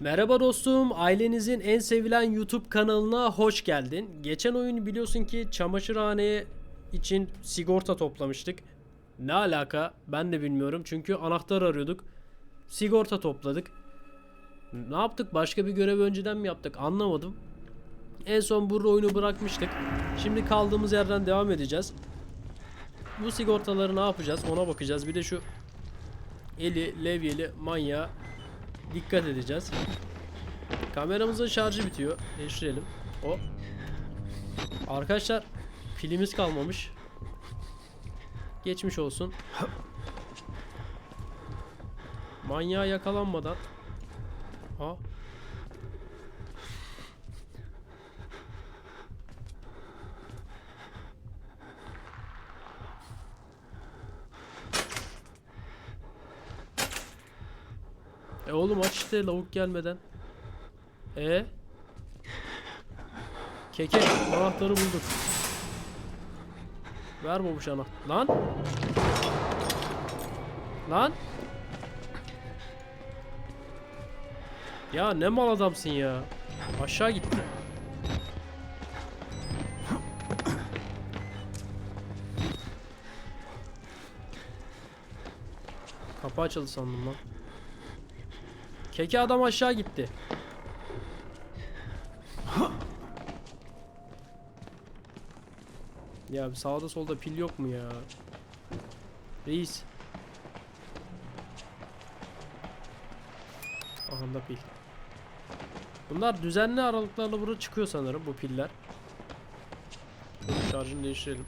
Merhaba dostum, ailenizin en sevilen YouTube kanalına hoş geldin. Geçen oyun biliyorsun ki çamaşırhane için sigorta toplamıştık. Ne alaka ben de bilmiyorum çünkü anahtar arıyorduk. Sigorta topladık. Ne yaptık? Başka bir görev önceden mi yaptık? Anlamadım. En son burada oyunu bırakmıştık. Şimdi kaldığımız yerden devam edeceğiz. Bu sigortaları ne yapacağız? Ona bakacağız. Bir de şu eli, levyeli manyağa dikkat edeceğiz. Kameramızın şarjı bitiyor. Değiştirelim. O. Arkadaşlar pilimiz kalmamış. Geçmiş olsun. Manyağa yakalanmadan. Ha. E oğlum aç işte lavuk gelmeden. E Keke anahtarı bulduk. Ver babuş anahtar. Lan. Lan. Ya ne mal adamsın ya. Aşağı gitti. Kapı açıldı sandım lan. Keke adam aşağı gitti. Ya sağda solda pil yok mu ya? Reis. Aha da pil. Bunlar düzenli aralıklarla burada çıkıyor sanırım bu piller. Şarjını değiştirelim.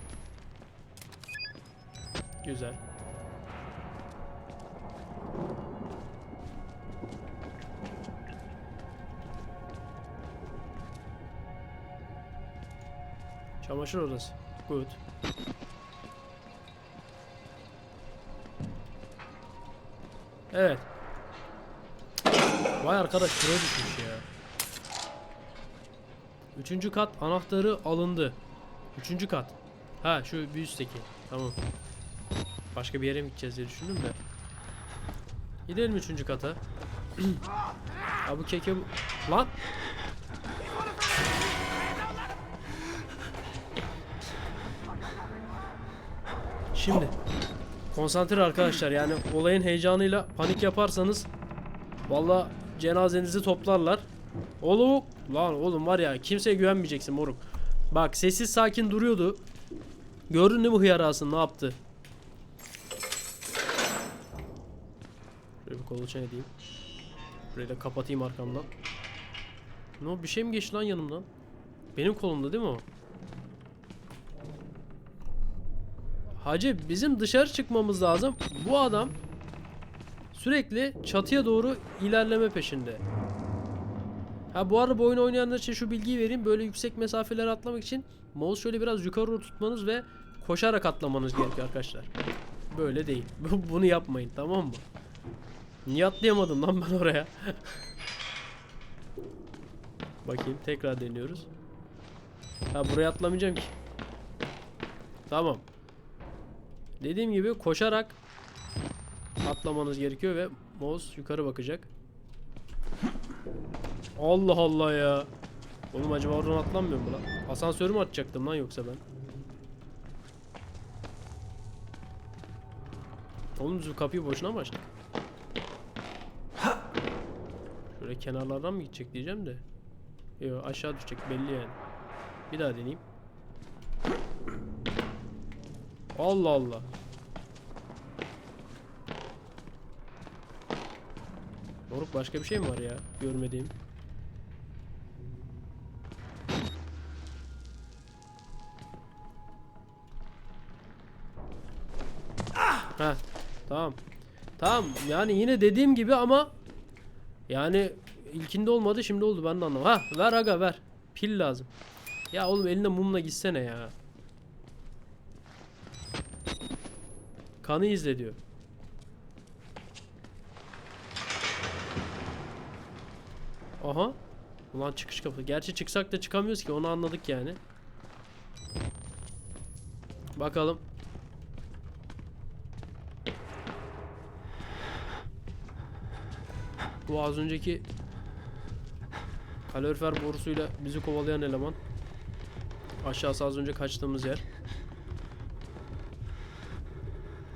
Güzel. Çamaşır odası. Good. Evet. Vay arkadaş şuraya düşmüş ya. Üçüncü kat anahtarı alındı. Üçüncü kat. Ha şu bir üstteki. Tamam. Başka bir yere mi gideceğiz diye düşündüm de. Gidelim üçüncü kata. ha bu keke bu... Lan! Şimdi konsantre arkadaşlar yani olayın heyecanıyla panik yaparsanız valla cenazenizi toplarlar. Oğlum lan oğlum var ya kimseye güvenmeyeceksin moruk. Bak sessiz sakin duruyordu. Gördün değil mi hıyarasın ne yaptı? Şöyle bir kolaçan edeyim. Burayı da kapatayım arkamdan. Ne o bir şey mi geçti lan yanımdan? Benim kolumda değil mi o? Hacı bizim dışarı çıkmamız lazım. Bu adam sürekli çatıya doğru ilerleme peşinde. Ha bu arada bu oyunu oynayanlar için şu bilgiyi vereyim. Böyle yüksek mesafeler atlamak için mouse şöyle biraz yukarı tutmanız ve koşarak atlamanız gerekiyor arkadaşlar. Böyle değil. Bunu yapmayın tamam mı? Niye atlayamadım lan ben oraya? Bakayım tekrar deniyoruz. Ha buraya atlamayacağım ki. Tamam. Dediğim gibi koşarak atlamanız gerekiyor ve mouse yukarı bakacak. Allah Allah ya. Oğlum acaba oradan atlanmıyor mu lan? Asansörü mü atacaktım lan yoksa ben? Oğlum biz bu kapıyı boşuna mı açtık? Şöyle kenarlardan mı gidecek diyeceğim de. Yok aşağı düşecek belli yani. Bir daha deneyeyim. Allah Allah. Moruk başka bir şey mi var ya görmediğim? Ha tamam. Tamam yani yine dediğim gibi ama yani ilkinde olmadı şimdi oldu ben de anlamadım. Ha ver aga ver. Pil lazım. Ya oğlum elinde mumla gitsene ya. Kanı izle diyor. Aha. Ulan çıkış kapı. Gerçi çıksak da çıkamıyoruz ki onu anladık yani. Bakalım. Bu az önceki Kalorifer borusuyla bizi kovalayan eleman. Aşağısı az önce kaçtığımız yer.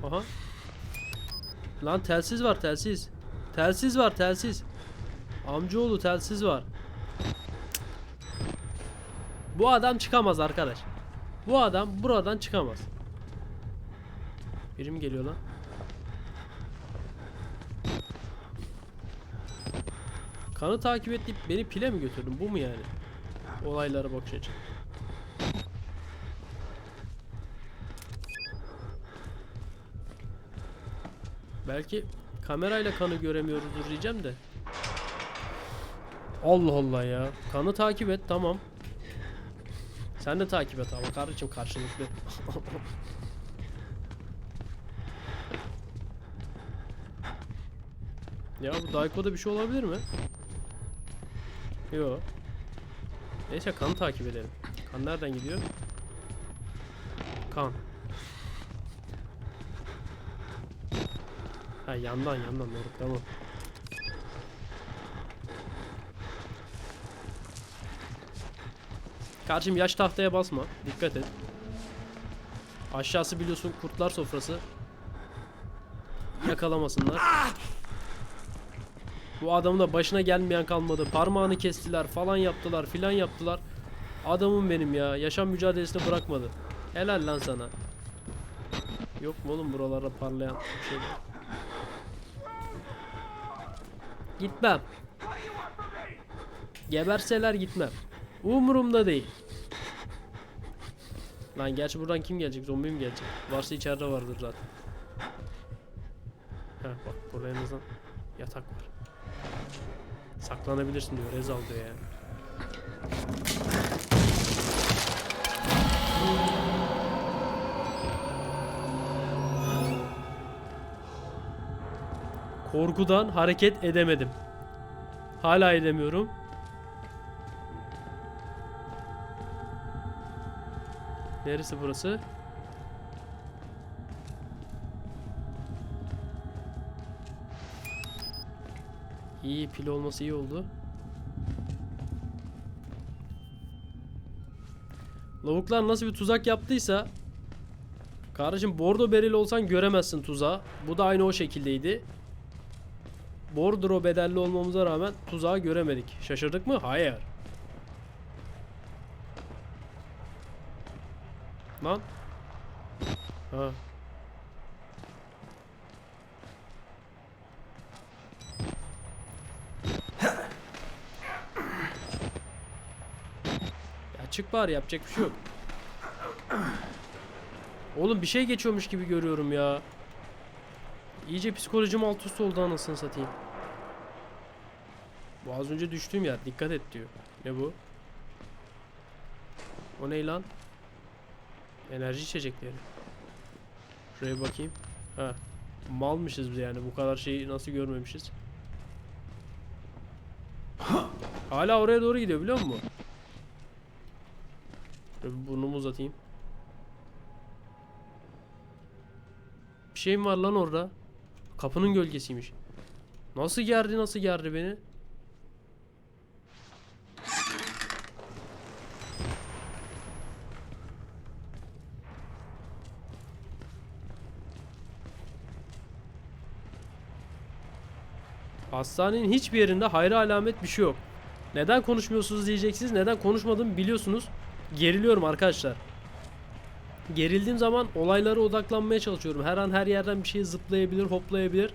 Aha. Lan telsiz var telsiz. Telsiz var telsiz. Amcaoğlu telsiz var. Bu adam çıkamaz arkadaş. Bu adam buradan çıkamaz. Biri mi geliyor lan? Kanı takip et deyip beni pile mi götürdün? Bu mu yani? Olaylara bakış. Belki kamerayla kanı göremiyoruzdur diyeceğim de. Allah Allah ya. Kanı takip et tamam. Sen de takip et ama kardeşim karşılıklı. ya bu Daiko'da bir şey olabilir mi? Yok. Neyse kanı takip edelim. Kan nereden gidiyor? Kan. Ha yandan yandan doğru tamam. Kardeşim yaş tahtaya basma. Dikkat et. Aşağısı biliyorsun kurtlar sofrası. Yakalamasınlar. Bu adamın da başına gelmeyen kalmadı. Parmağını kestiler falan yaptılar filan yaptılar. Adamım benim ya. Yaşam mücadelesini bırakmadı. Helal lan sana. Yok mu oğlum buralarda parlayan bir şey? Gitmem. Geberseler gitmem. Umurumda değil. Lan gerçi buradan kim gelecek? Zombi mi gelecek? Varsa içeride vardır zaten. Heh bak burada en azından yatak var. Saklanabilirsin diyor. Rezal diyor yani. Korkudan hareket edemedim. Hala edemiyorum. Neresi burası? İyi pil olması iyi oldu. Lavuklar nasıl bir tuzak yaptıysa Kardeşim bordo bereli olsan göremezsin tuzağı. Bu da aynı o şekildeydi. Bordro bedelli olmamıza rağmen tuzağı göremedik. Şaşırdık mı? Hayır. Lan. Ha. Ya çık bari yapacak bir şey yok. Oğlum bir şey geçiyormuş gibi görüyorum ya. İyice psikolojim alt üst oldu anasını satayım. Bu az önce düştüğüm yer. Dikkat et diyor. Ne bu? O ne lan? Enerji içecekleri. Şuraya bakayım. Ha. Malmışız biz yani. Bu kadar şeyi nasıl görmemişiz? Hala oraya doğru gidiyor biliyor musun? Şöyle burnumu uzatayım. Bir şey mi var lan orada? Kapının gölgesiymiş. Nasıl gerdi nasıl gerdi beni? Hastanenin hiçbir yerinde hayra alamet bir şey yok. Neden konuşmuyorsunuz diyeceksiniz. Neden konuşmadığımı biliyorsunuz. Geriliyorum arkadaşlar. Gerildiğim zaman olaylara odaklanmaya çalışıyorum. Her an her yerden bir şey zıplayabilir, hoplayabilir.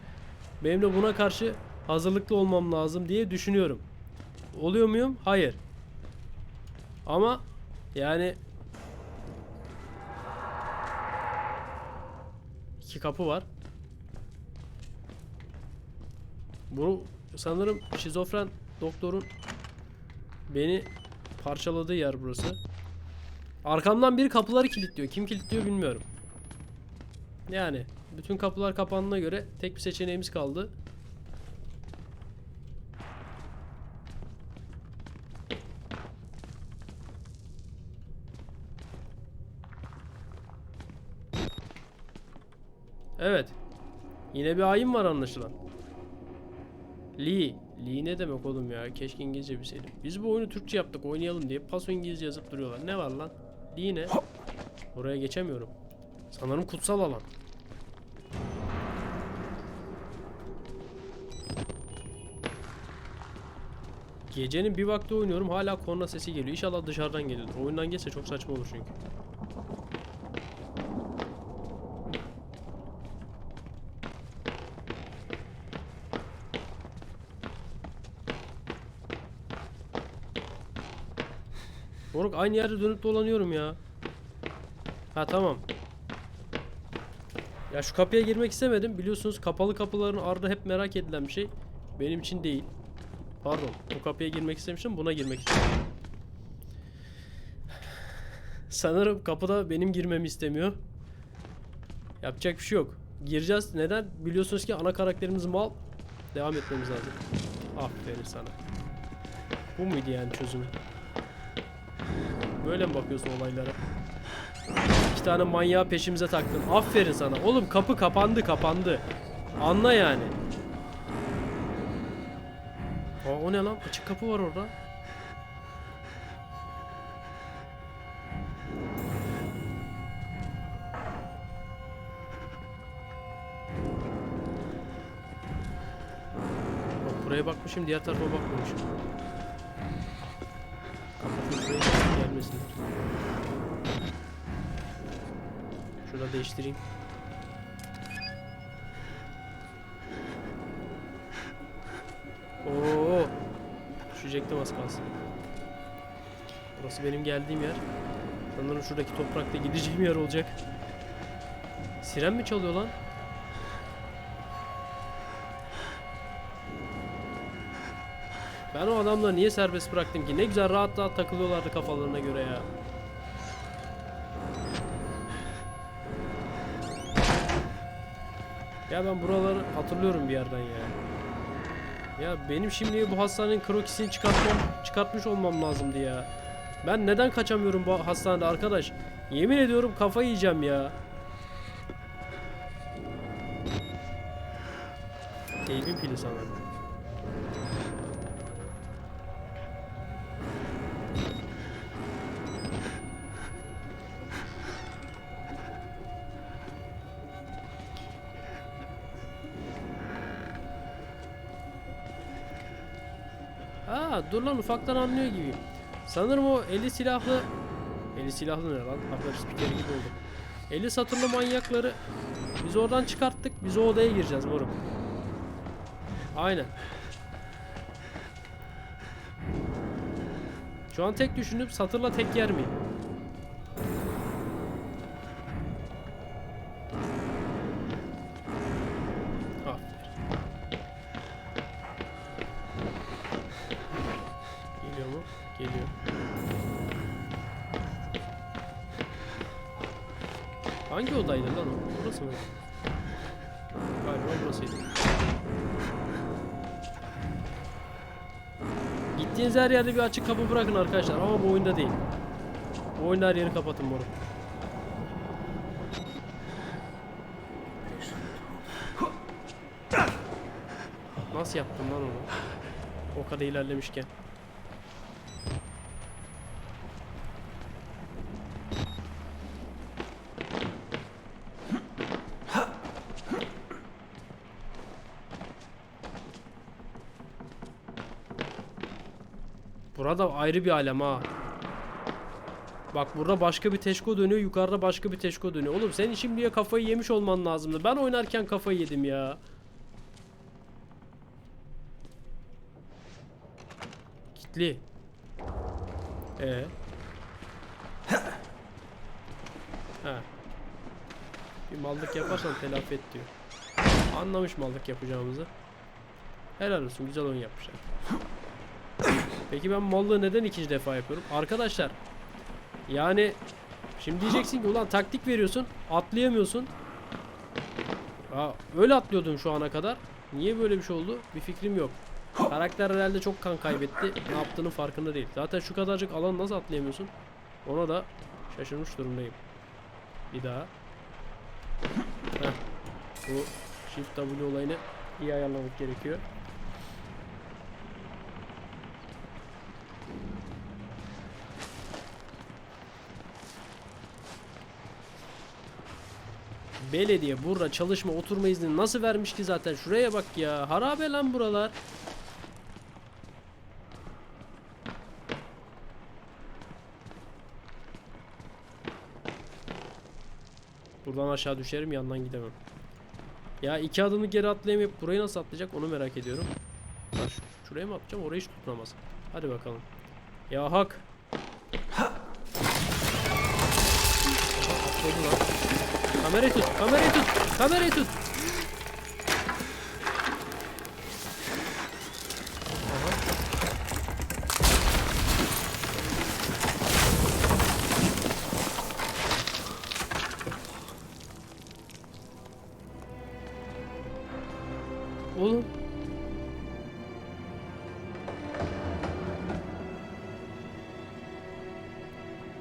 Benim de buna karşı hazırlıklı olmam lazım diye düşünüyorum. Oluyor muyum? Hayır. Ama yani iki kapı var. Bu sanırım şizofren doktorun beni parçaladığı yer burası. Arkamdan biri kapıları kilitliyor. Kim kilitliyor bilmiyorum. Yani bütün kapılar kapandığına göre tek bir seçeneğimiz kaldı. Evet. Yine bir ayım var anlaşılan. Lee. Lee ne demek oğlum ya? Keşke İngilizce bilseydim. Biz bu oyunu Türkçe yaptık oynayalım diye paso İngilizce yazıp duruyorlar. Ne var lan? Lee ne? Oraya geçemiyorum. Sanırım kutsal alan. Gecenin bir vakti oynuyorum hala korna sesi geliyor. İnşallah dışarıdan geliyordur. Oyundan gelse çok saçma olur çünkü. Moruk aynı yerde dönüp dolanıyorum ya. Ha tamam. Ya şu kapıya girmek istemedim. Biliyorsunuz kapalı kapıların ardı hep merak edilen bir şey. Benim için değil. Pardon. Bu kapıya girmek istemiştim. Buna girmek istedim. Sanırım kapıda benim girmemi istemiyor. Yapacak bir şey yok. Gireceğiz. Neden? Biliyorsunuz ki ana karakterimiz mal. Devam etmemiz lazım. Aferin sana. Bu muydu yani çözümü? Böyle mi bakıyorsun olaylara? İki tane manyağı peşimize taktın. Aferin sana. Oğlum kapı kapandı kapandı. Anla yani. Aa, o ne lan? Açık kapı var orada. Bak buraya bakmışım diğer tarafa bakmamışım. Gelmesinler. Şurada değiştireyim. Oo. Düşecektim az kalsın. Burası benim geldiğim yer. Sanırım şuradaki toprakta gideceğim yer olacak. Siren mi çalıyor lan? Ben o adamları niye serbest bıraktım ki? Ne güzel rahat rahat takılıyorlardı kafalarına göre ya. Ya ben buraları hatırlıyorum bir yerden ya. Ya benim şimdi bu hastanenin krokisini çıkartmam, çıkartmış olmam lazımdı ya. Ben neden kaçamıyorum bu hastanede arkadaş? Yemin ediyorum kafayı yiyeceğim ya. Teybin pili sanırım. Aa dur lan ufaktan anlıyor gibiyim. Sanırım o eli silahlı... Eli silahlı ne lan? Haber spikeri gibi oldu. Eli satırlı manyakları biz oradan çıkarttık. Biz o odaya gireceğiz moruk. Aynen. Şu an tek düşünüp satırla tek yer miyim? Gittiğiniz her yerde bir açık kapı bırakın arkadaşlar ama bu oyunda değil. Bu oyunda her yeri kapatın moruk. Nasıl yaptın lan onu? O kadar ilerlemişken. Burada ayrı bir alem ha. Bak burada başka bir teşko dönüyor, yukarıda başka bir teşko dönüyor. Oğlum senin şimdiye kafayı yemiş olman lazımdı. Ben oynarken kafayı yedim ya. Kitli. Ee. Ha. Bir mallık yaparsan telafi et diyor. Anlamış mallık yapacağımızı. Helal olsun güzel oyun yapmışlar. Peki ben mallığı neden ikinci defa yapıyorum? Arkadaşlar yani şimdi diyeceksin ki ulan taktik veriyorsun atlayamıyorsun. Aa, öyle atlıyordum şu ana kadar. Niye böyle bir şey oldu? Bir fikrim yok. Karakter herhalde çok kan kaybetti. Ne yaptığının farkında değil. Zaten şu kadarcık alan nasıl atlayamıyorsun? Ona da şaşırmış durumdayım. Bir daha. Heh. Bu Shift W olayını iyi ayarlamak gerekiyor. Belediye burada çalışma oturma izni nasıl vermiş ki zaten şuraya bak ya harabe lan buralar. Buradan aşağı düşerim yandan gidemem. Ya iki adımı geri atlayamayıp burayı nasıl atlayacak onu merak ediyorum. Şu- şuraya mı atacağım orayı hiç tutunamaz. Hadi bakalım. Ya hak. Atladı lan. Kamerayı tut, kamerayı tut, kamerayı tut. Oğlum.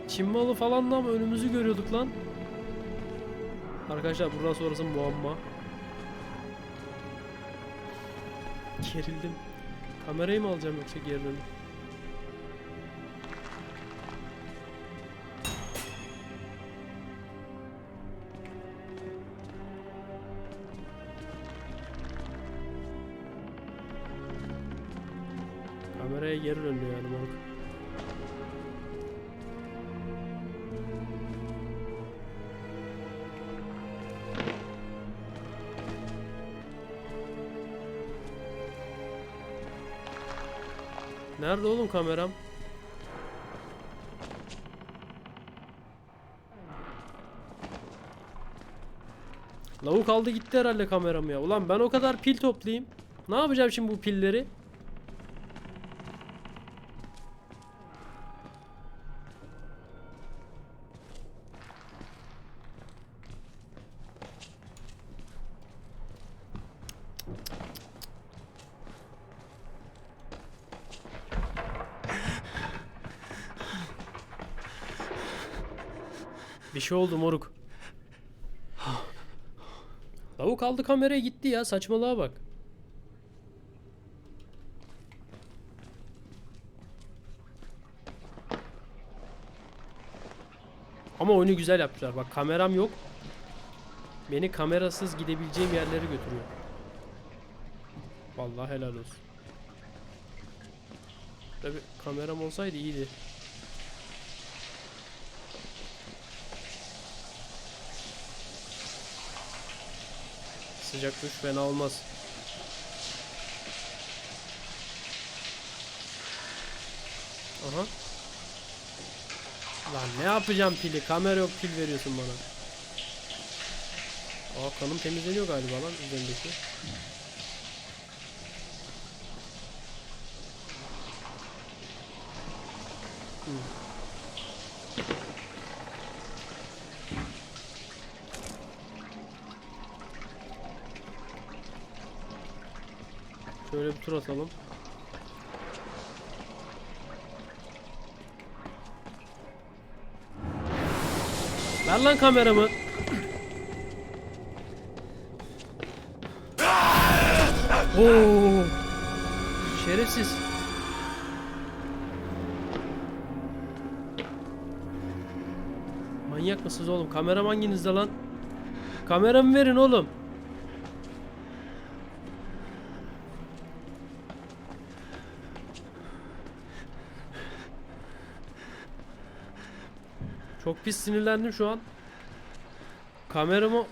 Çin malı falan da ama önümüzü görüyorduk lan. Arkadaşlar buradan sonrası muamma. Gerildim. Kamerayı mı alacağım yoksa geri dönüp? Kameraya geri dönüyor yani moruk. Nerede oğlum kameram? Lavuk aldı gitti herhalde kameramı ya. Ulan ben o kadar pil toplayayım. Ne yapacağım şimdi bu pilleri? Bir şey oldu moruk. Lavuk aldı kameraya gitti ya saçmalığa bak. Ama oyunu güzel yapmışlar. Bak kameram yok. Beni kamerasız gidebileceğim yerlere götürüyor. Vallahi helal olsun. Tabi kameram olsaydı iyiydi. Sıcak duş fena olmaz. Aha. Lan ne yapacağım pili? Kamera yok pil veriyorsun bana. Aa kanım temizleniyor galiba lan üzerindeki. Tur atalım. Ver lan kameramı. Oo. Şerefsiz. Manyak mısınız oğlum? Kameram hanginizde lan? Kameramı verin oğlum. Çok pis sinirlendim şu an. Kameramı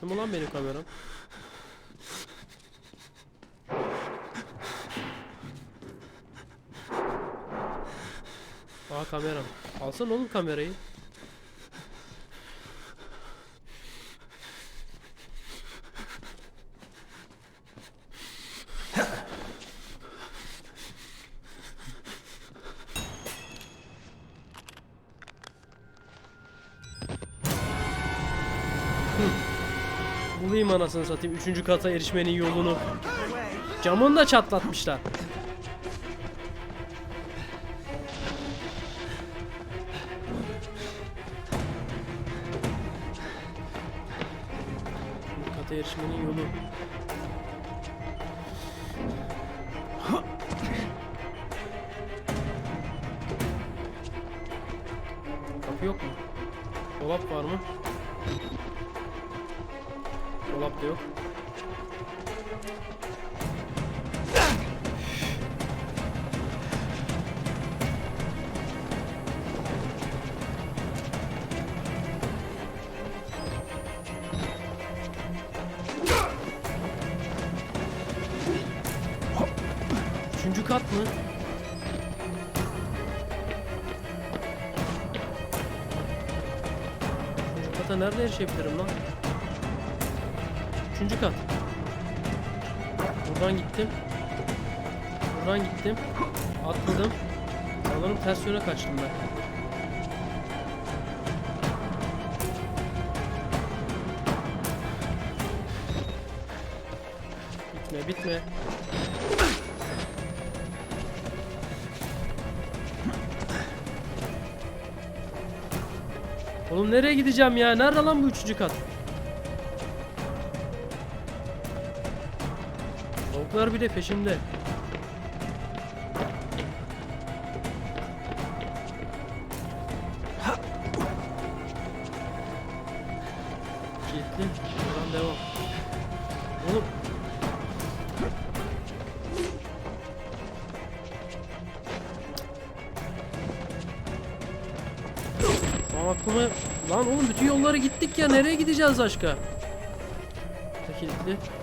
Şu mu lan benim kameram? Aa kameram. Alsana oğlum kamerayı. anasını satayım. Üçüncü kata erişmenin yolunu. Camını da çatlatmışlar. Kata erişmenin yolu. Kapı yok mu? Dolap var mı? Dolap da yok. Üçüncü kat mı? Üçüncü kata nerede erişebilirim lan? Üçüncü kat. Buradan gittim. Buradan gittim. Atladım. Sanırım ters yöne kaçtım ben. Bitme bitme. Oğlum nereye gideceğim ya? Nerede lan bu üçüncü kat? Tavuklar bile peşimde. Kilitli. Buradan devam. Oğlum. Şu an aklıma... Lan oğlum bütün yollara gittik ya. Nereye gideceğiz başka? Kilitli.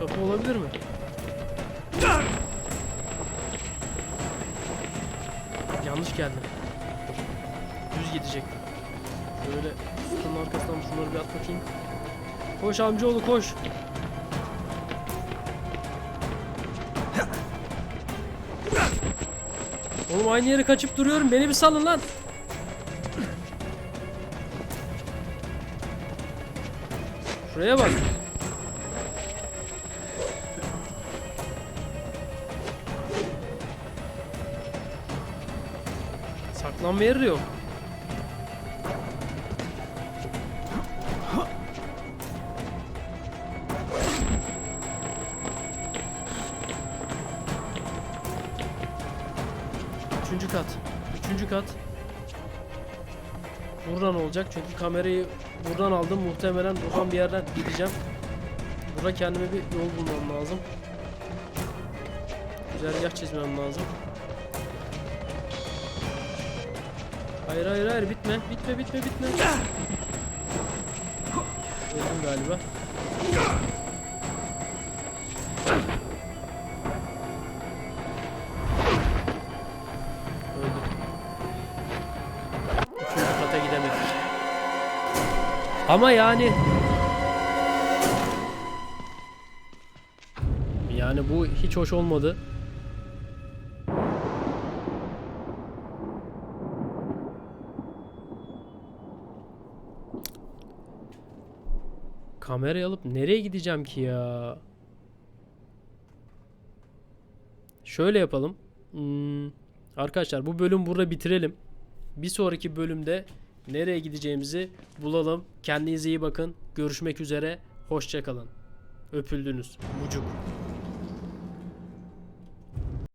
Kapı olabilir mi? Yanlış geldim. Düz gidecektim. Böyle sütunun arkasından şunları bir at bakayım. Koş amcaoğlu koş. Oğlum aynı yere kaçıp duruyorum. Beni bir salın lan. Şuraya bak. Saklanma yeri yok. Üçüncü kat. Üçüncü kat. Buradan olacak çünkü kamerayı buradan aldım. Muhtemelen buradan bir yerden gideceğim. Burada kendime bir yol bulmam lazım. Güzergah çizmem lazım. Hayır hayır hayır bitme. Bitme bitme bitme. Öldüm galiba. Ama yani... Yani bu hiç hoş olmadı. Kamerayı alıp nereye gideceğim ki ya? Şöyle yapalım. Hmm, arkadaşlar bu bölüm burada bitirelim. Bir sonraki bölümde nereye gideceğimizi bulalım. Kendinize iyi bakın. Görüşmek üzere. Hoşçakalın. Öpüldünüz. Bucuk.